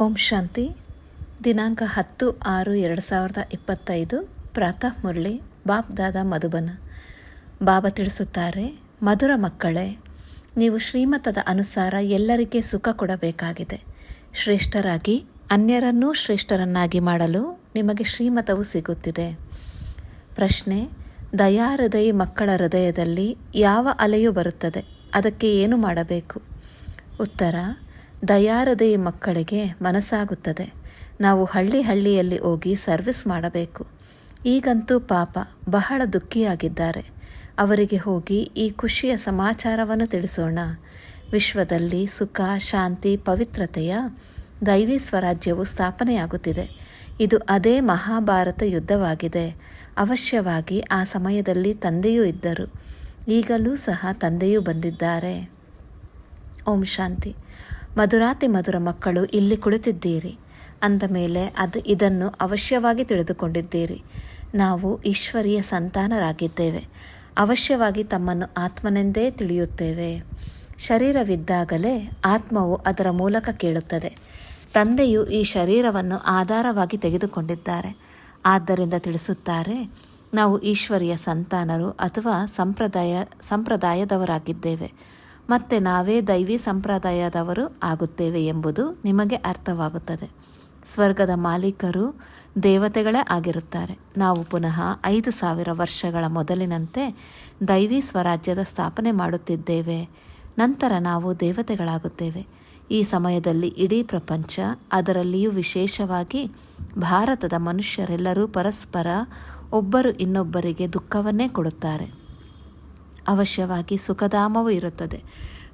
ಓಂ ಶಾಂತಿ. ದಿನಾಂಕ ಹತ್ತು ಆರು ಎರಡು ಸಾವಿರದ ಇಪ್ಪತ್ತೈದು. ಪ್ರಾತಃ ಮುರಳಿ ಬಾಬ್ ದಾದಾ ಮಧುಬನ. ಬಾಬಾ ತಿಳಿಸುತ್ತಾರೆ, ಮಧುರ ಮಕ್ಕಳೇ, ನೀವು ಶ್ರೀಮತದ ಅನುಸಾರ ಎಲ್ಲರಿಗೆ ಸುಖ ಕೊಡಬೇಕಾಗಿದೆ. ಶ್ರೇಷ್ಠರಾಗಿ, ಅನ್ಯರನ್ನೂ ಶ್ರೇಷ್ಠರನ್ನಾಗಿ ಮಾಡಲು ನಿಮಗೆ ಶ್ರೀಮತವು ಸಿಗುತ್ತಿದೆ. ಪ್ರಶ್ನೆ ದಯಾ ಹೃದಯ ಮಕ್ಕಳ ಹೃದಯದಲ್ಲಿ ಯಾವ ಅಲೆಯು ಬರುತ್ತದೆ? ಅದಕ್ಕೆ ಏನು ಮಾಡಬೇಕು? ಉತ್ತರ ದಯಾಹೃದಯ ಮಕ್ಕಳಿಗೆ ಮನಸ್ಸಾಗುತ್ತದೆ. ನಾವು ಹಳ್ಳಿ ಹಳ್ಳಿಯಲ್ಲಿ ಹೋಗಿ ಸರ್ವಿಸ್ ಮಾಡಬೇಕು. ಈಗಂತೂ ಪಾಪ ಬಹಳ ದುಃಖಿಯಾಗಿದ್ದಾರೆ. ಅವರಿಗೆ ಹೋಗಿ ಈ ಖುಷಿಯ ಸಮಾಚಾರವನ್ನು ತಿಳಿಸೋಣ. ವಿಶ್ವದಲ್ಲಿ ಸುಖ, ಶಾಂತಿ, ಪವಿತ್ರತೆಯ ದೈವಿ ಸ್ವರಾಜ್ಯವು ಸ್ಥಾಪನೆಯಾಗುತ್ತಿದೆ. ಇದು ಅದೇ ಮಹಾಭಾರತ ಯುದ್ಧವಾಗಿದೆ. ಅವಶ್ಯವಾಗಿ ಆ ಸಮಯದಲ್ಲಿ ತಂದೆಯೂ ಇದ್ದರು. ಈಗಲೂ ಸಹ ತಂದೆಯೂ ಬಂದಿದ್ದಾರೆ. ಓಂ ಶಾಂತಿ. ಮಧುರಾತಿ ಮಧುರ ಮಕ್ಕಳು ಇಲ್ಲಿ ಕುಳಿತಿದ್ದೀರಿ. ಅಂದ ಮೇಲೆ ಅದು ಇದನ್ನು ಅವಶ್ಯವಾಗಿ ತಿಳಿದುಕೊಂಡಿದ್ದೀರಿ. ನಾವು ಈಶ್ವರಿಯ ಸಂತಾನರಾಗಿದ್ದೇವೆ. ಅವಶ್ಯವಾಗಿ ತಮ್ಮನ್ನು ಆತ್ಮನೆಂದೇ ತಿಳಿಯುತ್ತೇವೆ. ಶರೀರವಿದ್ದಾಗಲೇ ಆತ್ಮವು ಅದರ ಮೂಲಕ ಕೇಳುತ್ತದೆ. ತಂದೆಯು ಈ ಶರೀರವನ್ನು ಆಧಾರವಾಗಿ ತೆಗೆದುಕೊಂಡಿದ್ದಾರೆ. ಆದ್ದರಿಂದ ತಿಳಿಸುತ್ತಾರೆ, ನಾವು ಈಶ್ವರಿಯ ಸಂತಾನರು ಅಥವಾ ಸಂಪ್ರದಾಯ, ಸಂಪ್ರದಾಯದವರಾಗಿದ್ದೇವೆ. ಮತ್ತೆ ನಾವೇ ದೈವಿ ಸಂಪ್ರದಾಯದವರು ಆಗುತ್ತೇವೆ ಎಂಬುದು ನಿಮಗೆ ಅರ್ಥವಾಗುತ್ತದೆ. ಸ್ವರ್ಗದ ಮಾಲೀಕರು ದೇವತೆಗಳೇ ಆಗಿರುತ್ತಾರೆ. ನಾವು ಪುನಃ ಐದು ಸಾವಿರ ವರ್ಷಗಳ ಮೊದಲಿನಂತೆ ದೈವಿ ಸ್ವರಾಜ್ಯದ ಸ್ಥಾಪನೆ ಮಾಡುತ್ತಿದ್ದೇವೆ. ನಂತರ ನಾವು ದೇವತೆಗಳಾಗುತ್ತೇವೆ. ಈ ಸಮಯದಲ್ಲಿ ಇಡೀ ಪ್ರಪಂಚ ಅದರಲ್ಲಿಯೂ ವಿಶೇಷವಾಗಿ ಭಾರತದ ಮನುಷ್ಯರೆಲ್ಲರೂ ಪರಸ್ಪರ ಒಬ್ಬರು ಇನ್ನೊಬ್ಬರಿಗೆ ದುಃಖವನ್ನೇ ಕೊಡುತ್ತಾರೆ. ಅವಶ್ಯವಾಗಿ ಸುಖಧಾಮವೂ ಇರುತ್ತದೆ.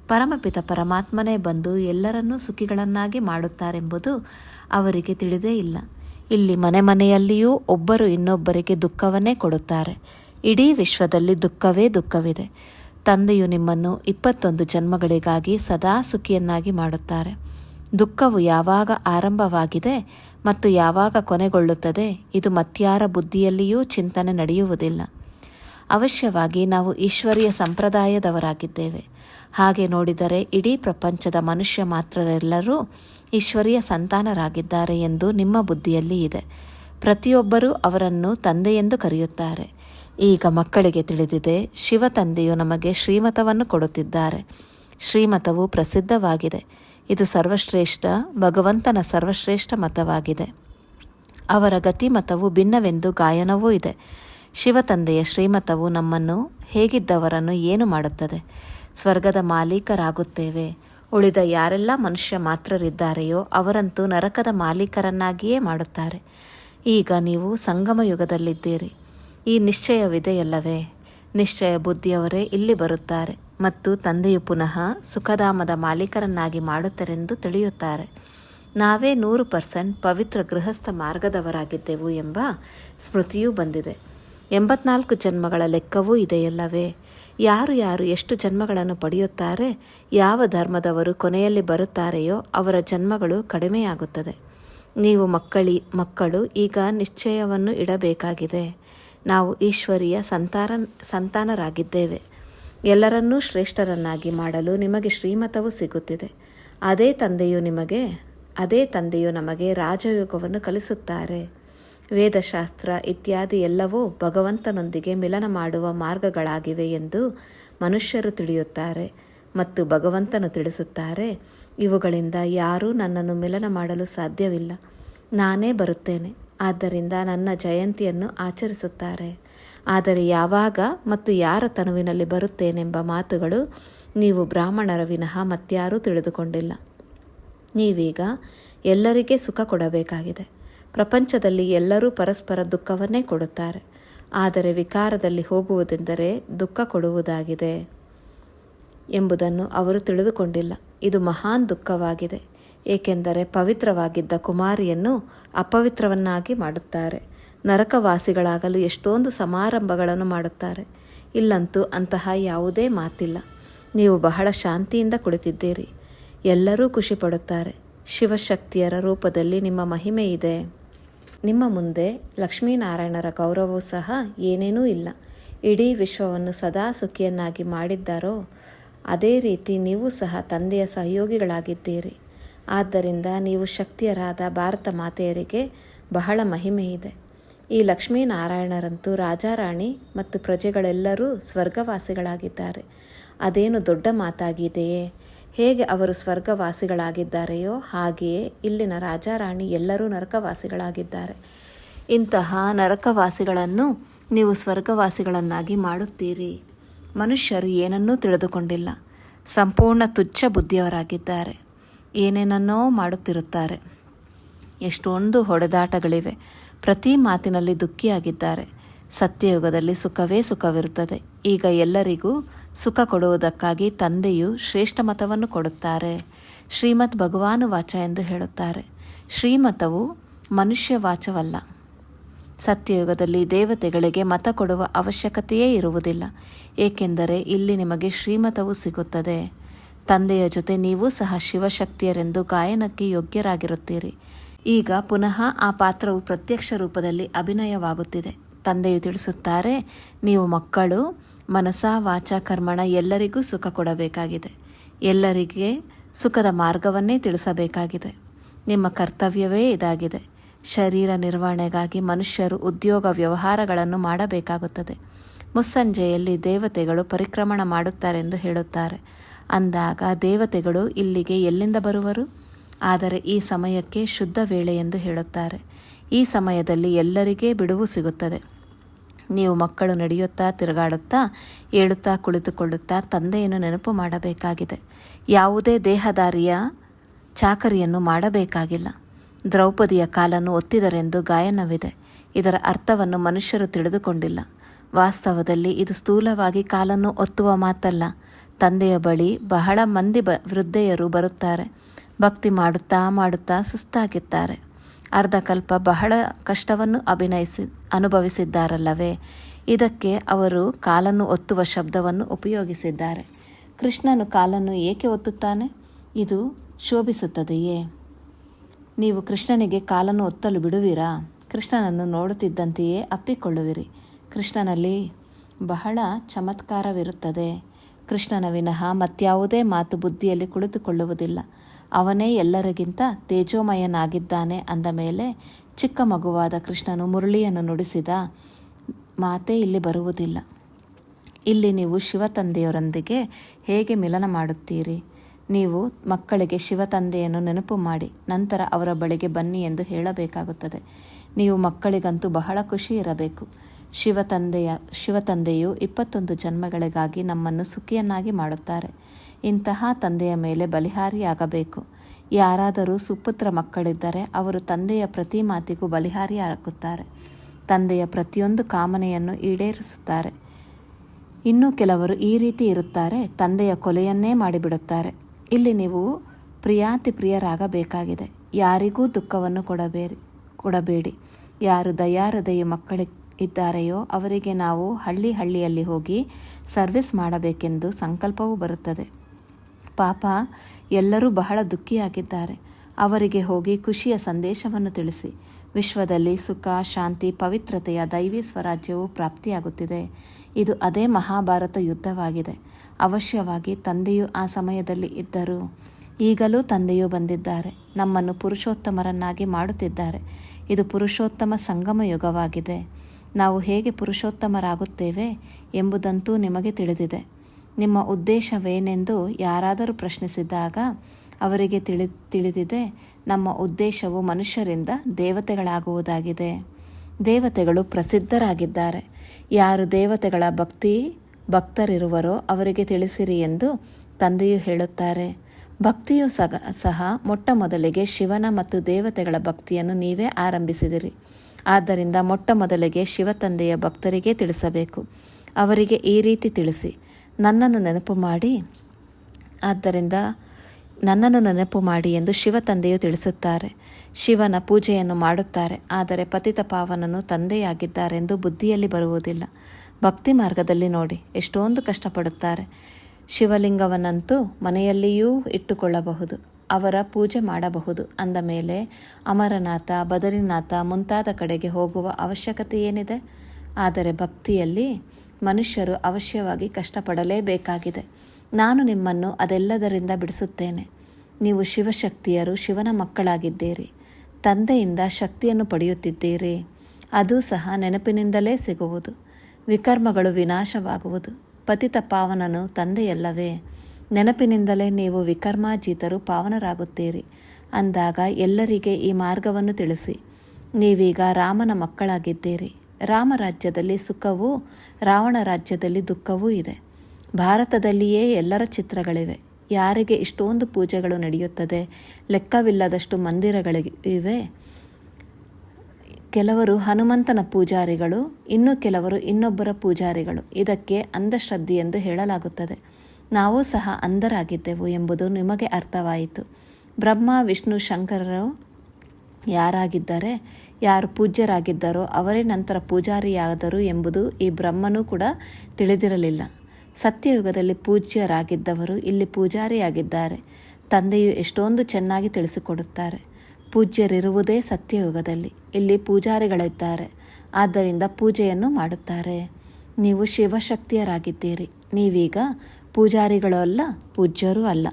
ಪರಮಪಿತ ಪರಮಾತ್ಮನೇ ಬಂದು ಎಲ್ಲರನ್ನೂ ಸುಖಿಗಳನ್ನಾಗಿ ಮಾಡುತ್ತಾರೆಂಬುದು ಅವರಿಗೆ ತಿಳಿದೇ ಇಲ್ಲ. ಇಲ್ಲಿ ಮನೆ ಮನೆಯಲ್ಲಿಯೂ ಒಬ್ಬರು ಇನ್ನೊಬ್ಬರಿಗೆ ದುಃಖವನ್ನೇ ಕೊಡುತ್ತಾರೆ. ಇಡೀ ವಿಶ್ವದಲ್ಲಿ ದುಃಖವೇ ದುಃಖವಿದೆ. ತಂದೆಯು ನಿಮ್ಮನ್ನು ಇಪ್ಪತ್ತೊಂದು ಜನ್ಮಗಳಿಗಾಗಿ ಸದಾ ಸುಖಿಯನ್ನಾಗಿ ಮಾಡುತ್ತಾರೆ. ದುಃಖವು ಯಾವಾಗ ಆರಂಭವಾಗಿದೆ ಮತ್ತು ಯಾವಾಗ ಕೊನೆಗೊಳ್ಳುತ್ತದೆ, ಇದು ಮತ್ಯಾರ ಬುದ್ಧಿಯಲ್ಲಿಯೂ ಚಿಂತನೆ ನಡೆಯುವುದಿಲ್ಲ. ಅವಶ್ಯವಾಗಿ ನಾವು ಈಶ್ವರೀಯ ಸಂಪ್ರದಾಯದವರಾಗಿದ್ದೇವೆ. ಹಾಗೆ ನೋಡಿದರೆ ಇಡೀ ಪ್ರಪಂಚದ ಮನುಷ್ಯ ಮಾತ್ರರೆಲ್ಲರೂ ಈಶ್ವರಿಯ ಸಂತಾನರಾಗಿದ್ದಾರೆ ಎಂದು ನಿಮ್ಮ ಬುದ್ಧಿಯಲ್ಲಿ ಇದೆ. ಪ್ರತಿಯೊಬ್ಬರೂ ಅವರನ್ನು ತಂದೆಯೆಂದು ಕರೆಯುತ್ತಾರೆ. ಈಗ ಮಕ್ಕಳಿಗೆ ತಿಳಿದಿದೆ, ಶಿವ ತಂದೆಯು ನಮಗೆ ಶ್ರೀಮತವನ್ನು ಕೊಡುತ್ತಿದ್ದಾರೆ. ಶ್ರೀಮತವು ಪ್ರಸಿದ್ಧವಾಗಿದೆ. ಇದು ಸರ್ವಶ್ರೇಷ್ಠ, ಭಗವಂತನ ಸರ್ವಶ್ರೇಷ್ಠ ಮತವಾಗಿದೆ. ಅವರ ಗತಿಮತವು ಭಿನ್ನವೆಂದು ಗಾಯನವೂ ಇದೆ. ಶಿವತಂದೆಯ ಶ್ರೀಮತವು ನಮ್ಮನ್ನು ಹೇಗಿದ್ದವರನ್ನು ಏನು ಮಾಡುತ್ತದೆ? ಸ್ವರ್ಗದ ಮಾಲೀಕರಾಗುತ್ತೇವೆ. ಉಳಿದ ಯಾರೆಲ್ಲ ಮನುಷ್ಯ ಮಾತ್ರರಿದ್ದಾರೆಯೋ ಅವರಂತೂ ನರಕದ ಮಾಲೀಕರನ್ನಾಗಿಯೇ ಮಾಡುತ್ತಾರೆ. ಈಗ ನೀವು ಸಂಗಮ ಯುಗದಲ್ಲಿದ್ದೀರಿ ಈ ನಿಶ್ಚಯವಿದೆಯಲ್ಲವೇ? ನಿಶ್ಚಯ ಬುದ್ಧಿಯವರೇ ಇಲ್ಲಿ ಬರುತ್ತಾರೆ ಮತ್ತು ತಂದೆಯು ಪುನಃ ಸುಖಧಾಮದ ಮಾಲೀಕರನ್ನಾಗಿ ಮಾಡುತ್ತರೆಂದು ತಿಳಿಯುತ್ತಾರೆ. ನಾವೇ ನೂರು ಪರ್ಸೆಂಟ್ ಪವಿತ್ರ ಗೃಹಸ್ಥ ಮಾರ್ಗದವರಾಗಿದ್ದೆವು ಎಂಬ ಸ್ಮೃತಿಯೂ ಬಂದಿದೆ. ಎಂಬತ್ನಾಲ್ಕು ಜನ್ಮಗಳ ಲೆಕ್ಕವೂ ಇದೆಯಲ್ಲವೇ? ಯಾರು ಯಾರು ಎಷ್ಟು ಜನ್ಮಗಳನ್ನು ಪಡೆಯುತ್ತಾರೆ? ಯಾವ ಧರ್ಮದವರು ಕೊನೆಯಲ್ಲಿ ಬರುತ್ತಾರೆಯೋ ಅವರ ಜನ್ಮಗಳು ಕಡಿಮೆಯಾಗುತ್ತದೆ. ನೀವು ಮಕ್ಕಳಿ, ಮಕ್ಕಳು ಈಗ ನಿಶ್ಚಯವನ್ನು ಇಡಬೇಕಾಗಿದೆ. ನಾವು ಈಶ್ವರಿಯ ಸಂತಾರ ಸಂತಾನರಾಗಿದ್ದೇವೆ. ಎಲ್ಲರನ್ನೂ ಶ್ರೇಷ್ಠರನ್ನಾಗಿ ಮಾಡಲು ನಿಮಗೆ ಶ್ರೀಮತವು ಸಿಗುತ್ತಿದೆ. ಅದೇ ತಂದೆಯು ನಿಮಗೆ, ಅದೇ ತಂದೆಯು ನಮಗೆ ರಾಜಯೋಗವನ್ನು ಕಲಿಸುತ್ತಾರೆ. ವೇದಶಾಸ್ತ್ರ ಇತ್ಯಾದಿ ಎಲ್ಲವೂ ಭಗವಂತನೊಂದಿಗೆ ಮಿಲನ ಮಾಡುವ ಮಾರ್ಗಗಳಾಗಿವೆ ಎಂದು ಮನುಷ್ಯರು ತಿಳಿಯುತ್ತಾರೆ ಮತ್ತು ಭಗವಂತನು ತಿಳಿಸುತ್ತಾರೆ, ಇವುಗಳಿಂದ ಯಾರೂ ನನ್ನನ್ನು ಮಿಲನ ಮಾಡಲು ಸಾಧ್ಯವಿಲ್ಲ. ನಾನೇ ಬರುತ್ತೇನೆ. ಆದ್ದರಿಂದ ನನ್ನ ಜಯಂತಿಯನ್ನು ಆಚರಿಸುತ್ತಾರೆ. ಆದರೆ ಯಾವಾಗ ಮತ್ತು ಯಾರ ತನುವಿನಲ್ಲಿ ಬರುತ್ತೇನೆಂಬ ಮಾತುಗಳು ನೀವು ಬ್ರಾಹ್ಮಣರ ವಿನಃ ಮತ್ಯಾರೂ ತಿಳಿದುಕೊಂಡಿಲ್ಲ. ನೀವೀಗ ಎಲ್ಲರಿಗೆ ಸುಖ ಕೊಡಬೇಕಾಗಿದೆ. ಪ್ರಪಂಚದಲ್ಲಿ ಎಲ್ಲರೂ ಪರಸ್ಪರ ದುಃಖವನ್ನೇ ಕೊಡುತ್ತಾರೆ. ಆದರೆ ವಿಕಾರದಲ್ಲಿ ಹೋಗುವುದೆಂದರೆ ದುಃಖ ಕೊಡುವುದಾಗಿದೆ ಎಂಬುದನ್ನು ಅವರು ತಿಳಿದುಕೊಂಡಿಲ್ಲ. ಇದು ಮಹಾನ್ ದುಃಖವಾಗಿದೆ, ಏಕೆಂದರೆ ಪವಿತ್ರವಾಗಿದ್ದ ಕುಮಾರಿಯನ್ನು ಅಪವಿತ್ರವನ್ನಾಗಿ ಮಾಡುತ್ತಾರೆ. ನರಕವಾಸಿಗಳಾಗಲು ಎಷ್ಟೊಂದು ಸಮಾರಂಭಗಳನ್ನು ಮಾಡುತ್ತಾರೆ. ಇಲ್ಲಂತೂ ಅಂತಹ ಯಾವುದೇ ಮಾತಿಲ್ಲ. ನೀವು ಬಹಳ ಶಾಂತಿಯಿಂದ ಕುಳಿತಿದ್ದೀರಿ. ಎಲ್ಲರೂ ಖುಷಿಪಡುತ್ತಾರೆ. ಶಿವಶಕ್ತಿಯರ ರೂಪದಲ್ಲಿ ನಿಮ್ಮ ಮಹಿಮೆ ಇದೆ ನಿಮ್ಮ ಮುಂದೆ ಲಕ್ಷ್ಮೀನಾರಾಯಣರ ಗೌರವವು ಸಹ ಏನೇನೂ ಇಲ್ಲ. ಇಡೀ ವಿಶ್ವವನ್ನು ಸದಾ ಸುಖಿಯನ್ನಾಗಿ ಮಾಡಿದ್ದಾರೋ, ಅದೇ ರೀತಿ ನೀವು ಸಹ ತಂದೆಯ ಸಹಯೋಗಿಗಳಾಗಿದ್ದೀರಿ. ಆದ್ದರಿಂದ ನೀವು ಶಕ್ತಿಯರಾದ ಭಾರತ ಮಾತೆಯರಿಗೆ ಬಹಳ ಮಹಿಮೆ ಇದೆ. ಈ ಲಕ್ಷ್ಮೀನಾರಾಯಣರಂತೂ ರಾಜಾರಾಣಿ ಮತ್ತು ಪ್ರಜೆಗಳೆಲ್ಲರೂ ಸ್ವರ್ಗವಾಸಿಗಳಾಗಿದ್ದಾರೆ. ಅದೇನು ದೊಡ್ಡ ಮಾತಾಗಿದೆಯೇ? ಹೇಗೆ ಅವರು ಸ್ವರ್ಗವಾಸಿಗಳಾಗಿದ್ದಾರೆಯೋ ಹಾಗೆಯೇ ಇಲ್ಲಿನ ರಾಜಾರಾಣಿ ಎಲ್ಲರೂ ನರಕವಾಸಿಗಳಾಗಿದ್ದಾರೆ. ಇಂತಹ ನರಕವಾಸಿಗಳನ್ನು ನೀವು ಸ್ವರ್ಗವಾಸಿಗಳನ್ನಾಗಿ ಮಾಡುತ್ತೀರಿ. ಮನುಷ್ಯರು ಏನನ್ನೂ ತಿಳಿದುಕೊಂಡಿಲ್ಲ. ಸಂಪೂರ್ಣ ತುಚ್ಛ ಬುದ್ಧಿಯವರಾಗಿದ್ದಾರೆ. ಏನೇನನ್ನೋ ಮಾಡುತ್ತಿರುತ್ತಾರೆ. ಎಷ್ಟೊಂದು ಹೊಡೆದಾಟಗಳಿವೆ. ಪ್ರತಿ ಮಾತಿನಲ್ಲಿ ದುಃಖಿಯಾಗಿದ್ದಾರೆ. ಸತ್ಯಯುಗದಲ್ಲಿ ಸುಖವೇ ಸುಖವಿರುತ್ತದೆ. ಈಗ ಎಲ್ಲರಿಗೂ ಸುಖ ಕೊಡುವುದಕ್ಕಾಗಿ ತಂದೆಯು ಶ್ರೇಷ್ಠ ಮತವನ್ನು ಕೊಡುತ್ತಾರೆ. ಶ್ರೀಮತ್ ಭಗವಾನು ವಾಚ ಎಂದು ಹೇಳುತ್ತಾರೆ. ಶ್ರೀಮತವು ಮನುಷ್ಯ ವಾಚವಲ್ಲ. ಸತ್ಯಯುಗದಲ್ಲಿ ದೇವತೆಗಳಿಗೆ ಮತ ಕೊಡುವ ಅವಶ್ಯಕತೆಯೇ ಇರುವುದಿಲ್ಲ. ಏಕೆಂದರೆ ಇಲ್ಲಿ ನಿಮಗೆ ಶ್ರೀಮತವು ಸಿಗುತ್ತದೆ. ತಂದೆಯ ಜೊತೆ ನೀವು ಸಹ ಶಿವಶಕ್ತಿಯರೆಂದು ಗಾಯನಕ್ಕೆ ಯೋಗ್ಯರಾಗಿರುತ್ತೀರಿ. ಈಗ ಪುನಃ ಆ ಪಾತ್ರವು ಪ್ರತ್ಯಕ್ಷ ರೂಪದಲ್ಲಿ ಅಭಿನಯವಾಗುತ್ತಿದೆ. ತಂದೆಯು ತಿಳಿಸುತ್ತಾರೆ, ನೀವು ಮಕ್ಕಳು ಮನಸ, ವಾಚ, ಕರ್ಮಣ ಎಲ್ಲರಿಗೂ ಸುಖ ಕೊಡಬೇಕಾಗಿದೆ. ಎಲ್ಲರಿಗೆ ಸುಖದ ಮಾರ್ಗವನ್ನೇ ತಿಳಿಸಬೇಕಾಗಿದೆ. ನಿಮ್ಮ ಕರ್ತವ್ಯವೇ ಇದಾಗಿದೆ. ಶರೀರ ನಿರ್ವಹಣೆಗಾಗಿ ಮನುಷ್ಯರು ಉದ್ಯೋಗ ವ್ಯವಹಾರಗಳನ್ನು ಮಾಡಬೇಕಾಗುತ್ತದೆ. ಮುಸ್ಸಂಜೆಯಲ್ಲಿ ದೇವತೆಗಳು ಪರಿಕ್ರಮಣ ಮಾಡುತ್ತಾರೆಂದು ಹೇಳುತ್ತಾರೆ. ಅಂದಾಗ ದೇವತೆಗಳು ಇಲ್ಲಿಗೆ ಎಲ್ಲಿಂದ ಬರುವರು? ಆದರೆ ಈ ಸಮಯಕ್ಕೆ ಶುದ್ಧ ವೇಳೆ ಎಂದು ಹೇಳುತ್ತಾರೆ. ಈ ಸಮಯದಲ್ಲಿ ಎಲ್ಲರಿಗೇ ಬಿಡುವು ಸಿಗುತ್ತದೆ. ನೀವು ಮಕ್ಕಳು ನಡೆಯುತ್ತಾ, ತಿರುಗಾಡುತ್ತಾ, ಏಳುತ್ತಾ, ಕುಳಿತುಕೊಳ್ಳುತ್ತಾ ತಂದೆಯನ್ನು ನೆನಪು ಮಾಡಬೇಕಾಗಿದೆ. ಯಾವುದೇ ದೇಹದಾರಿಯ ಚಾಕರಿಯನ್ನು ಮಾಡಬೇಕಾಗಿಲ್ಲ. ದ್ರೌಪದಿಯ ಕಾಲನ್ನು ಒತ್ತಿದರೆಂದು ಗಾಯನವಿದೆ. ಇದರ ಅರ್ಥವನ್ನು ಮನುಷ್ಯರು ತಿಳಿದುಕೊಂಡಿಲ್ಲ. ವಾಸ್ತವದಲ್ಲಿ ಇದು ಸ್ಥೂಲವಾಗಿ ಕಾಲನ್ನು ಒತ್ತುವ ಮಾತಲ್ಲ. ತಂದೆಯ ಬಳಿ ಬಹಳ ಮಂದಿ ಬ, ವೃದ್ಧೆಯರು ಬರುತ್ತಾರೆ. ಭಕ್ತಿ ಮಾಡುತ್ತಾ ಮಾಡುತ್ತಾ ಸುಸ್ತಾಗಿದ್ದಾರೆ. ಅರ್ಧಕಲ್ಪ ಬಹಳ ಕಷ್ಟವನ್ನು ಅಭಿನಯಿಸಿ ಅನುಭವಿಸಿದ್ದಾರಲ್ಲವೇ? ಇದಕ್ಕೆ ಅವರು ಕಾಲನ್ನು ಒತ್ತುವ ಶಬ್ದವನ್ನು ಉಪಯೋಗಿಸಿದ್ದಾರೆ. ಕೃಷ್ಣನು ಕಾಲನ್ನು ಏಕೆ ಒತ್ತುತ್ತಾನೆ? ಇದು ಶೋಭಿಸುತ್ತದೆಯೇ? ನೀವು ಕೃಷ್ಣನಿಗೆ ಕಾಲನ್ನು ಒತ್ತಲು ಬಿಡುವಿರಾ? ಕೃಷ್ಣನನ್ನು ನೋಡುತ್ತಿದ್ದಂತೆಯೇ ಅಪ್ಪಿಕೊಳ್ಳುವಿರಿ. ಕೃಷ್ಣನಲ್ಲಿ ಬಹಳ ಚಮತ್ಕಾರವಿರುತ್ತದೆ. ಕೃಷ್ಣನ ವಿನಃ ಮತ್ಯಾವುದೇ ಮಾತು ಬುದ್ಧಿಯಲ್ಲಿ ಕುಳಿತುಕೊಳ್ಳುವುದಿಲ್ಲ. ಅವನೇ ಎಲ್ಲರಿಗಿಂತ ತೇಜೋಮಯನಾಗಿದ್ದಾನೆ ಅಂದ ಮೇಲೆ ಚಿಕ್ಕ ಮಗುವಾದ ಕೃಷ್ಣನು ಮುರಳಿಯನ್ನು ನುಡಿಸಿದ, ಮಾತೇ ಇಲ್ಲಿ ಬರುವುದಿಲ್ಲ. ಇಲ್ಲಿ ನೀವು ಶಿವತಂದೆಯವರೊಂದಿಗೆ ಹೇಗೆ ಮಿಲನ ಮಾಡುತ್ತೀರಿ? ನೀವು ಮಕ್ಕಳಿಗೆ ಶಿವತಂದೆಯನ್ನು ನೆನಪು ಮಾಡಿ, ನಂತರ ಅವರ ಬಳಿಗೆ ಬನ್ನಿ ಎಂದು ಹೇಳಬೇಕಾಗುತ್ತದೆ. ನೀವು ಮಕ್ಕಳಿಗಂತೂ ಬಹಳ ಖುಷಿ ಇರಬೇಕು. ಶಿವತಂದೆಯ, ಶಿವತಂದೆಯು ಇಪ್ಪತ್ತೊಂದು ಜನ್ಮಗಳಿಗಾಗಿ ನಮ್ಮನ್ನು ಸುಖಿಯನ್ನಾಗಿ ಮಾಡುತ್ತಾರೆ. ಇಂತಹ ತಂದೆಯ ಮೇಲೆ ಬಲಿಹಾರಿಯಾಗಬೇಕು. ಯಾರಾದರೂ ಸುಪುತ್ರ ಮಕ್ಕಳಿದ್ದರೆ ಅವರು ತಂದೆಯ ಪ್ರತಿ ಮಾತಿಗೂ ಬಲಿಹಾರಿಯಾಗುತ್ತಾರೆ. ತಂದೆಯ ಪ್ರತಿಯೊಂದು ಕಾಮನೆಯನ್ನು ಈಡೇರಿಸುತ್ತಾರೆ. ಇನ್ನೂ ಕೆಲವರು ಈ ರೀತಿ ಇರುತ್ತಾರೆ, ತಂದೆಯ ಕೊಲೆಯನ್ನೇ ಮಾಡಿಬಿಡುತ್ತಾರೆ. ಇಲ್ಲಿ ನೀವು ಪ್ರಿಯಾತಿ ಪ್ರಿಯರಾಗಬೇಕಾಗಿದೆ. ಯಾರಿಗೂ ದುಃಖವನ್ನು ಕೊಡಬೇಡಿ ಕೊಡಬೇಡಿ. ಯಾರು ದಯಾಹೃದಯ ಮಕ್ಕಳಿ ಇದ್ದಾರೆಯೋ ಅವರಿಗೆ ನಾವು ಹಳ್ಳಿ ಹಳ್ಳಿಯಲ್ಲಿ ಹೋಗಿ ಸರ್ವಿಸ್ ಮಾಡಬೇಕೆಂದು ಸಂಕಲ್ಪವೂ ಬರುತ್ತದೆ. ಪಾಪ ಎಲ್ಲರೂ ಬಹಳ ದುಃಖಿಯಾಗಿದ್ದಾರೆ. ಅವರಿಗೆ ಹೋಗಿ ಖುಷಿಯ ಸಂದೇಶವನ್ನು ತಿಳಿಸಿ. ವಿಶ್ವದಲ್ಲಿ ಸುಖ, ಶಾಂತಿ, ಪವಿತ್ರತೆಯ ದೈವಿ ಸ್ವರಾಜ್ಯವು ಪ್ರಾಪ್ತಿಯಾಗುತ್ತಿದೆ. ಇದು ಅದೇ ಮಹಾಭಾರತ ಯುದ್ಧವಾಗಿದೆ. ಅವಶ್ಯವಾಗಿ ತಂದೆಯು ಆ ಸಮಯದಲ್ಲಿ ಇದ್ದರು. ಈಗಲೂ ತಂದೆಯು ಬಂದಿದ್ದಾರೆ. ನಮ್ಮನ್ನು ಪುರುಷೋತ್ತಮರನ್ನಾಗಿ ಮಾಡುತ್ತಿದ್ದಾರೆ. ಇದು ಪುರುಷೋತ್ತಮ ಸಂಗಮ ಯುಗವಾಗಿದೆ. ನಾವು ಹೇಗೆ ಪುರುಷೋತ್ತಮರಾಗುತ್ತೇವೆ ಎಂಬುದಂತೂ ನಿಮಗೆ ತಿಳಿದಿದೆ. ನಿಮ್ಮ ಉದ್ದೇಶವೇನೆಂದು ಯಾರಾದರೂ ಪ್ರಶ್ನಿಸಿದಾಗ ಅವರಿಗೆ ತಿಳಿ, ತಿಳಿದಿದೆ, ನಮ್ಮ ಉದ್ದೇಶವು ಮನುಷ್ಯರಿಂದ ದೇವತೆಗಳಾಗುವುದಾಗಿದೆ. ದೇವತೆಗಳು ಪ್ರಸಿದ್ಧರಾಗಿದ್ದಾರೆ. ಯಾರು ದೇವತೆಗಳ ಭಕ್ತಿ, ಭಕ್ತರಿರುವರೋ ಅವರಿಗೆ ತಿಳಿಸಿರಿ ಎಂದು ತಂದೆಯು ಹೇಳುತ್ತಾರೆ. ಭಕ್ತಿಯು ಸಗ, ಸಹ ಮೊಟ್ಟ ಮೊದಲಿಗೆ ಶಿವನ ಮತ್ತು ದೇವತೆಗಳ ಭಕ್ತಿಯನ್ನು ನೀವೇ ಆರಂಭಿಸಿದಿರಿ. ಆದ್ದರಿಂದ ಮೊಟ್ಟ ಮೊದಲಿಗೆ ಶಿವತಂದೆಯ ಭಕ್ತರಿಗೆ ತಿಳಿಸಬೇಕು. ಅವರಿಗೆ ಈ ರೀತಿ ತಿಳಿಸಿ. ನನ್ನನ್ನು ನೆನಪು ಮಾಡಿ. ಆದ್ದರಿಂದ ನನ್ನನ್ನು ನೆನಪು ಮಾಡಿ ಎಂದು ಶಿವ ತಂದೆಯು ತಿಳಿಸುತ್ತಾರೆ. ಶಿವನ ಪೂಜೆಯನ್ನು ಮಾಡುತ್ತಾರೆ. ಆದರೆ ಪತಿತ ಪಾವನನು ತಂದೆಯಾಗಿದ್ದಾರೆಂದು ಬುದ್ಧಿಯಲ್ಲಿ ಬರುವುದಿಲ್ಲ. ಭಕ್ತಿ ಮಾರ್ಗದಲ್ಲಿ ನೋಡಿ, ಎಷ್ಟೊಂದು ಕಷ್ಟಪಡುತ್ತಾರೆ. ಶಿವಲಿಂಗವನ್ನಂತೂ ಮನೆಯಲ್ಲಿಯೂ ಇಟ್ಟುಕೊಳ್ಳಬಹುದು. ಅವರ ಪೂಜೆ ಮಾಡಬಹುದು. ಅಂದ ಮೇಲೆ ಅಮರನಾಥ, ಬದರಿನಾಥ ಮುಂತಾದ ಕಡೆಗೆ ಹೋಗುವ ಅವಶ್ಯಕತೆ ಏನಿದೆ ಆದರೆ ಭಕ್ತಿಯಲ್ಲಿ ಮನುಷ್ಯರು ಅವಶ್ಯವಾಗಿ ಕಷ್ಟಪಡಲೇಬೇಕಾಗಿದೆ. ನಾನು ನಿಮ್ಮನ್ನು ಅದೆಲ್ಲದರಿಂದ ಬಿಡಿಸುತ್ತೇನೆ. ನೀವು ಶಿವಶಕ್ತಿಯರು, ಶಿವನ ಮಕ್ಕಳಾಗಿದ್ದೀರಿ. ತಂದೆಯಿಂದ ಶಕ್ತಿಯನ್ನು ಪಡೆಯುತ್ತಿದ್ದೀರಿ. ಅದು ಸಹ ನೆನಪಿನಿಂದಲೇ ಸಿಗುವುದು. ವಿಕರ್ಮಗಳು ವಿನಾಶವಾಗುವುದು. ಪತಿತ ಪಾವನನು ತಂದೆಯಲ್ಲವೇ. ನೆನಪಿನಿಂದಲೇ ನೀವು ವಿಕರ್ಮಾಜೀತರು ಪಾವನರಾಗುತ್ತೀರಿ. ಅಂದಾಗ ಎಲ್ಲರಿಗೆ ಈ ಮಾರ್ಗವನ್ನು ತಿಳಿಸಿ. ನೀವೀಗ ರಾಮನ ಮಕ್ಕಳಾಗಿದ್ದೀರಿ. ರಾಮರಾಜ್ಯದಲ್ಲಿ ಸುಖವೂ, ರಾವಣ ರಾಜ್ಯದಲ್ಲಿ ದುಃಖವೂ ಇದೆ. ಭಾರತದಲ್ಲಿಯೇ ಎಲ್ಲರ ಚಿತ್ರಗಳಿವೆ. ಯಾರಿಗೆ ಇಷ್ಟೊಂದು ಪೂಜೆಗಳು ನಡೆಯುತ್ತದೆ, ಲೆಕ್ಕವಿಲ್ಲದಷ್ಟು ಮಂದಿರಗಳಿವೆ ಕೆಲವರು ಹನುಮಂತನ ಪೂಜಾರಿಗಳು, ಇನ್ನು ಕೆಲವರು ಇನ್ನೊಬ್ಬರ ಪೂಜಾರಿಗಳು. ಇದಕ್ಕೆ ಅಂಧಶ್ರದ್ಧೆ ಎಂದು ಹೇಳಲಾಗುತ್ತದೆ. ನಾವು ಸಹ ಅಂಧರಾಗಿದ್ದೆವು ಎಂಬುದು ನಿಮಗೆ ಅರ್ಥವಾಯಿತು. ಬ್ರಹ್ಮ, ವಿಷ್ಣು, ಶಂಕರರು ಯಾರಾಗಿದ್ದರೆ? ಯಾರು ಪೂಜ್ಯರಾಗಿದ್ದರೋ ಅವರೇ ನಂತರ ಪೂಜಾರಿಯಾದರು ಎಂಬುದು ಈ ಬ್ರಹ್ಮನೂ ಕೂಡ ತಿಳಿದಿರಲಿಲ್ಲ. ಸತ್ಯಯುಗದಲ್ಲಿ ಪೂಜ್ಯರಾಗಿದ್ದವರು ಇಲ್ಲಿ ಪೂಜಾರಿಯಾಗಿದ್ದಾರೆ. ತಂದೆಯು ಎಷ್ಟೊಂದು ಚೆನ್ನಾಗಿ ತಿಳಿಸಿಕೊಡುತ್ತಾರೆ. ಪೂಜ್ಯರಿರುವುದೇ ಸತ್ಯಯುಗದಲ್ಲಿ, ಇಲ್ಲಿ ಪೂಜಾರಿಗಳಿದ್ದಾರೆ. ಆದ್ದರಿಂದ ಪೂಜೆಯನ್ನು ಮಾಡುತ್ತಾರೆ. ನೀವು ಶಿವಶಕ್ತಿಯರಾಗಿದ್ದೀರಿ. ನೀವೀಗ ಪೂಜಾರಿಗಳು ಅಲ್ಲ, ಪೂಜ್ಯರೂ ಅಲ್ಲ.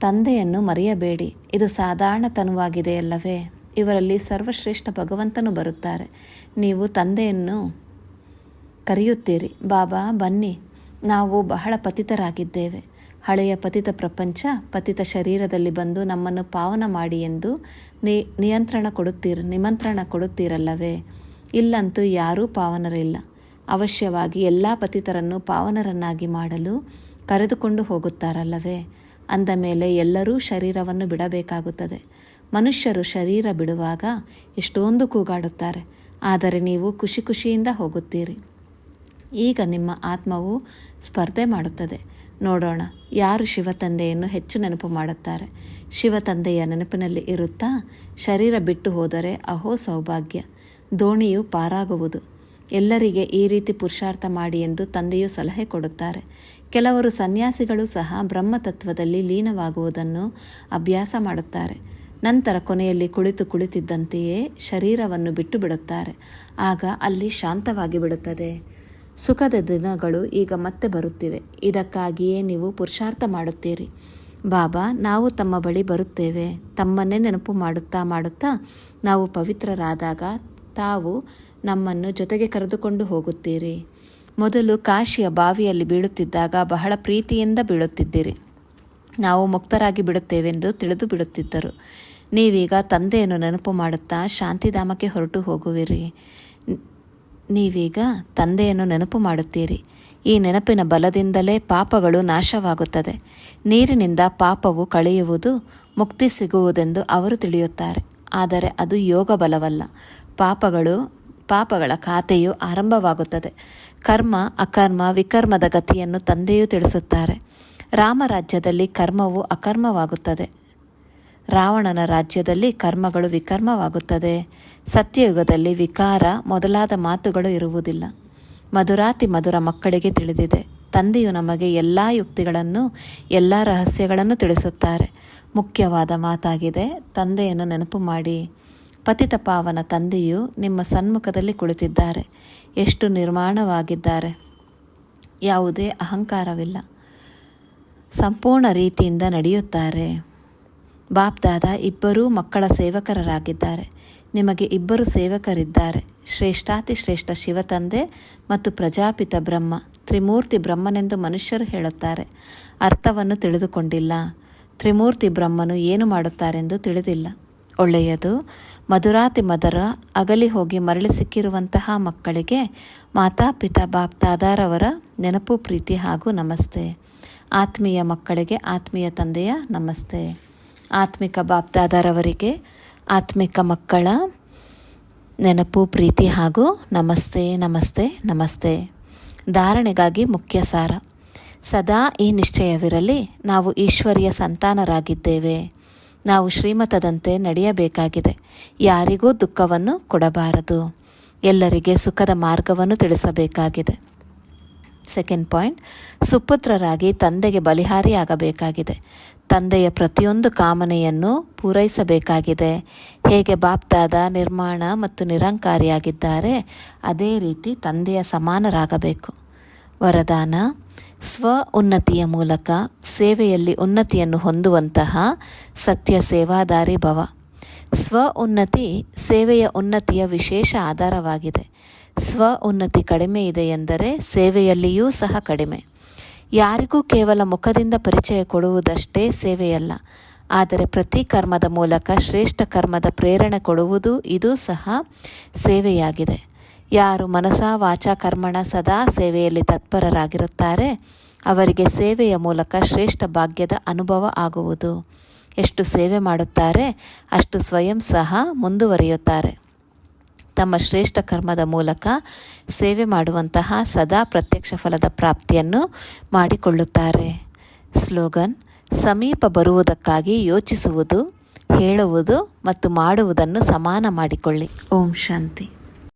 ತಂದೆಯನ್ನು ಮರೆಯಬೇಡಿ. ಇದು ಸಾಧಾರಣ ತನುವಾಗಿದೆಯಲ್ಲವೇ ಇವರಲ್ಲಿ ಸರ್ವಶ್ರೇಷ್ಠ ಭಗವಂತನು ಬರುತ್ತಾರೆ. ನೀವು ತಂದೆಯನ್ನು ಕರೆಯುತ್ತೀರಿ. ಬಾಬಾ, ಬನ್ನಿ. ನಾವು ಬಹಳ ಪತಿತರಾಗಿದ್ದೇವೆ. ಹಳೆಯ ಪತಿತ ಪ್ರಪಂಚ, ಪತಿತ ಶರೀರದಲ್ಲಿ ಬಂದು ನಮ್ಮನ್ನು ಪಾವನ ಮಾಡಿ ಎಂದು ನಿಯಂತ್ರಣ ಕೊಡುತ್ತೀರ, ನಿಮಂತ್ರಣ ಕೊಡುತ್ತೀರಲ್ಲವೇ? ಇಲ್ಲಂತೂ ಯಾರೂ ಪಾವನರಿಲ್ಲ. ಅವಶ್ಯವಾಗಿ ಎಲ್ಲ ಪತಿತರನ್ನು ಪಾವನರನ್ನಾಗಿ ಮಾಡಲು ಕರೆದುಕೊಂಡು ಹೋಗುತ್ತಾರಲ್ಲವೇ? ಅಂದ ಮೇಲೆ ಎಲ್ಲರೂ ಶರೀರವನ್ನು ಬಿಡಬೇಕಾಗುತ್ತದೆ. ಮನುಷ್ಯರು ಶರೀರ ಬಿಡುವಾಗ ಎಷ್ಟೊಂದು ಕೂಗಾಡುತ್ತಾರೆ. ಆದರೆ ನೀವು ಖುಷಿ ಖುಷಿಯಿಂದ ಹೋಗುತ್ತೀರಿ. ಈಗ ನಿಮ್ಮ ಆತ್ಮವು ಸ್ಪರ್ಧೆ ಮಾಡುತ್ತದೆ. ನೋಡೋಣ, ಯಾರು ಶಿವತಂದೆಯನ್ನು ಹೆಚ್ಚು ನೆನಪು ಮಾಡುತ್ತಾರೆ? ಶಿವತಂದೆಯ ನೆನಪಿನಲ್ಲಿ ಇರುತ್ತಾ, ಶರೀರ ಬಿಟ್ಟು ಹೋದರೆ ಅಹೋ ಸೌಭಾಗ್ಯ. ದೋಣಿಯು ಪಾರಾಗುವುದು. ಎಲ್ಲರಿಗೆ ಈ ರೀತಿ ಪುರುಷಾರ್ಥ ಮಾಡಿ ಎಂದು ತಂದೆಯು ಸಲಹೆ ಕೊಡುತ್ತಾರೆ. ಕೆಲವರು ಸನ್ಯಾಸಿಗಳು ಸಹ ಬ್ರಹ್ಮತತ್ವದಲ್ಲಿ ಲೀನವಾಗುವುದನ್ನು ಅಭ್ಯಾಸ ಮಾಡುತ್ತಾರೆ. ನಂತರ ಕೊನೆಯಲ್ಲಿ ಕುಳಿತು ಕುಳಿತಿದ್ದಂತೆಯೇ ಶರೀರವನ್ನು ಬಿಟ್ಟು ಬಿಡುತ್ತಾರೆ ಆಗ ಅಲ್ಲಿ ಶಾಂತವಾಗಿ ಬಿಡುತ್ತದೆ. ಸುಖದ ದಿನಗಳು ಈಗ ಮತ್ತೆ ಬರುತ್ತಿವೆ. ಇದಕ್ಕಾಗಿಯೇ ನೀವು ಪುರುಷಾರ್ಥ ಮಾಡುತ್ತೀರಿ. ಬಾಬಾ, ನಾವು ತಮ್ಮ ಬಳಿ ಬರುತ್ತೇವೆ. ತಮ್ಮನ್ನೇ ನೆನಪು ಮಾಡುತ್ತಾ ಮಾಡುತ್ತಾ ನಾವು ಪವಿತ್ರರಾದಾಗ ತಾವು ನಮ್ಮನ್ನು ಜೊತೆಗೆ ಕರೆದುಕೊಂಡು ಹೋಗುತ್ತೀರಿ. ಮೊದಲು ಕಾಶಿಯ ಬಾವಿಯಲ್ಲಿ ಬೀಳುತ್ತಿದ್ದಾಗ ಬಹಳ ಪ್ರೀತಿಯಿಂದ ಬೀಳುತ್ತಿದ್ದಿರಿ. ನಾವು ಮುಕ್ತರಾಗಿ ಬಿಡುತ್ತೇವೆಂದು ತಿಳಿದು ಬಿಡುತ್ತಿದ್ದರು. ನೀವೀಗ ತಂದೆಯನ್ನು ನೆನಪು ಮಾಡುತ್ತಾ ಶಾಂತಿಧಾಮಕ್ಕೆ ಹೊರಟು ಹೋಗುವಿರಿ. ನೀವೀಗ ತಂದೆಯನ್ನು ನೆನಪು ಮಾಡುತ್ತೀರಿ. ಈ ನೆನಪಿನ ಬಲದಿಂದಲೇ ಪಾಪಗಳು ನಾಶವಾಗುತ್ತದೆ. ನೀರಿನಿಂದ ಪಾಪವು ಕಳೆಯುವುದು, ಮುಕ್ತಿ ಸಿಗುವುದೆಂದು ಅವರು ತಿಳಿಯುತ್ತಾರೆ. ಆದರೆ ಅದು ಯೋಗ ಬಲವಲ್ಲ. ಪಾಪಗಳು, ಪಾಪಗಳ ಖಾತೆಯು ಆರಂಭವಾಗುತ್ತದೆ. ಕರ್ಮ, ಅಕರ್ಮ, ವಿಕರ್ಮದ ಗತಿಯನ್ನು ತಂದೆಯೂ ತಿಳಿಸುತ್ತಾರೆ. ರಾಮರಾಜ್ಯದಲ್ಲಿ ಕರ್ಮವು ಅಕರ್ಮವಾಗುತ್ತದೆ. ರಾವಣನ ರಾಜ್ಯದಲ್ಲಿ ಕರ್ಮಗಳು ವಿಕರ್ಮವಾಗುತ್ತದೆ. ಸತ್ಯಯುಗದಲ್ಲಿ ವಿಕಾರ ಮೊದಲಾದ ಮಾತುಗಳು ಇರುವುದಿಲ್ಲ. ಮಧುರಾತಿ ಮಧುರ ಮಕ್ಕಳಿಗೆ ತಿಳಿದಿದೆ. ತಂದೆಯು ನಮಗೆ ಎಲ್ಲ ಯುಕ್ತಿಗಳನ್ನು, ಎಲ್ಲ ರಹಸ್ಯಗಳನ್ನು ತಿಳಿಸುತ್ತಾರೆ. ಮುಖ್ಯವಾದ ಮಾತಾಗಿದೆ, ತಂದೆಯನ್ನು ನೆನಪು ಮಾಡಿ. ಪತಿತ ಪಾವನ ತಂದೆಯು ನಿಮ್ಮ ಸನ್ಮುಖದಲ್ಲಿ ಕುಳಿತಿದ್ದಾರೆ. ಎಷ್ಟು ನಿರ್ಮಾಣವಾಗಿದ್ದಾರೆ. ಯಾವುದೇ ಅಹಂಕಾರವಿಲ್ಲ. ಸಂಪೂರ್ಣ ರೀತಿಯಿಂದ ನಡೆಯುತ್ತಾರೆ. ಬಾಪ್ದಾದ ಇಬ್ಬರೂ ಮಕ್ಕಳ ಸೇವಕರರಾಗಿದ್ದಾರೆ. ನಿಮಗೆ ಇಬ್ಬರು ಸೇವಕರಿದ್ದಾರೆ. ಶ್ರೇಷ್ಠಾತಿ ಶ್ರೇಷ್ಠ ಶಿವತಂದೆ ಮತ್ತು ಪ್ರಜಾಪಿತ ಬ್ರಹ್ಮ. ತ್ರಿಮೂರ್ತಿ ಬ್ರಹ್ಮನೆಂದು ಮನುಷ್ಯರು ಹೇಳುತ್ತಾರೆ. ಅರ್ಥವನ್ನು ತಿಳಿದುಕೊಂಡಿಲ್ಲ. ತ್ರಿಮೂರ್ತಿ ಬ್ರಹ್ಮನು ಏನು ಮಾಡುತ್ತಾರೆಂದು ತಿಳಿದಿಲ್ಲ. ಒಳ್ಳೆಯದು, ಮಧುರಾತಿ ಮದರ ಅಗಲಿ ಹೋಗಿ ಮರಳಿ ಸಿಕ್ಕಿರುವಂತಹ ಮಕ್ಕಳಿಗೆ ಮಾತಾಪಿತ ಬಾಪ್ ದಾದಾರವರ ನೆನಪು, ಪ್ರೀತಿ ಹಾಗೂ ನಮಸ್ತೆ. ಆತ್ಮೀಯ ಮಕ್ಕಳಿಗೆ ಆತ್ಮೀಯ ತಂದೆಯ ನಮಸ್ತೆ. ಆತ್ಮಿಕ ಬಾಪ್ದಾದಾರವರಿಗೆ ಆತ್ಮಿಕ ಮಕ್ಕಳ ನೆನಪು, ಪ್ರೀತಿ ಹಾಗೂ ನಮಸ್ತೆ ನಮಸ್ತೆ ನಮಸ್ತೆ. ಧಾರಣೆಗಾಗಿ ಮುಖ್ಯ ಸಾರ. ಸದಾ ಈ ನಿಶ್ಚಯವಿರಲಿ, ನಾವು ಈಶ್ವರಿಯ ಸಂತಾನರಾಗಿದ್ದೇವೆ. ನಾವು ಶ್ರೀಮತದಂತೆ ನಡೆಯಬೇಕಾಗಿದೆ. ಯಾರಿಗೂ ದುಃಖವನ್ನು ಕೊಡಬಾರದು. ಎಲ್ಲರಿಗೆ ಸುಖದ ಮಾರ್ಗವನ್ನು ತಿಳಿಸಬೇಕಾಗಿದೆ. ಸೆಕೆಂಡ್ ಪಾಯಿಂಟ್, ಸುಪುತ್ರರಾಗಿ ತಂದೆಗೆ ಬಲಿಹಾರಿಯಾಗಬೇಕಾಗಿದೆ. ತಂದೆಯ ಪ್ರತಿಯೊಂದು ಕಾಮನೆಯನ್ನು ಪೂರೈಸಬೇಕಾಗಿದೆ. ಹೇಗೆ ಬಾಪ್ದಾದ ನಿರ್ಮಾಣ ಮತ್ತು ನಿರಂಕಾರಿಯಾಗಿದ್ದಾರೆ, ಅದೇ ರೀತಿ ತಂದೆಯ ಸಮಾನರಾಗಬೇಕು. ವರದಾನ, ಸ್ವ ಉನ್ನತಿಯ ಮೂಲಕ ಸೇವೆಯಲ್ಲಿ ಉನ್ನತಿಯನ್ನು ಹೊಂದುವಂತಹ ಸತ್ಯ ಸೇವಾದಾರಿ ಭವ. ಸ್ವ ಉನ್ನತಿ ಸೇವೆಯ ಉನ್ನತಿಯ ವಿಶೇಷ ಆಧಾರವಾಗಿದೆ. ಸ್ವ ಉನ್ನತಿ ಕಡಿಮೆ ಇದೆ ಎಂದರೆ ಸೇವೆಯಲ್ಲಿಯೂ ಸಹ ಕಡಿಮೆ. ಯಾರಿಗೂ ಕೇವಲ ಮುಖದಿಂದ ಪರಿಚಯ ಕೊಡುವುದಷ್ಟೇ ಸೇವೆಯಲ್ಲ, ಆದರೆ ಪ್ರತಿ ಕರ್ಮದ ಮೂಲಕ ಶ್ರೇಷ್ಠ ಕರ್ಮದ ಪ್ರೇರಣೆ ಕೊಡುವುದು ಇದು ಸಹ ಸೇವೆಯಾಗಿದೆ. ಯಾರು ಮನಸ ವಾಚ ಕರ್ಮಣ ಸದಾ ಸೇವೆಯಲ್ಲಿ ತತ್ಪರರಾಗಿರುತ್ತಾರೆ, ಅವರಿಗೆ ಸೇವೆಯ ಮೂಲಕ ಶ್ರೇಷ್ಠ ಭಾಗ್ಯದ ಅನುಭವ ಆಗುವುದು. ಎಷ್ಟು ಸೇವೆ ಮಾಡುತ್ತಾರೆ, ಅಷ್ಟು ಸ್ವಯಂ ಸಹ ಮುಂದುವರಿಯುತ್ತಾರೆ. ತಮ್ಮ ಶ್ರೇಷ್ಠ ಕರ್ಮದ ಮೂಲಕ ಸೇವೆ ಮಾಡುವಂತಹ ಸದಾ ಪ್ರತ್ಯಕ್ಷ ಫಲದ ಪ್ರಾಪ್ತಿಯನ್ನು ಮಾಡಿಕೊಳ್ಳುತ್ತಾರೆ. ಸ್ಲೋಗನ್, ಸಮೀಪ ಬರುವುದಕ್ಕಾಗಿ ಯೋಚಿಸುವುದು, ಹೇಳುವುದು ಮತ್ತು ಮಾಡುವುದನ್ನು ಸಮಾನ ಮಾಡಿಕೊಳ್ಳಿ. ಓಂ ಶಾಂತಿ.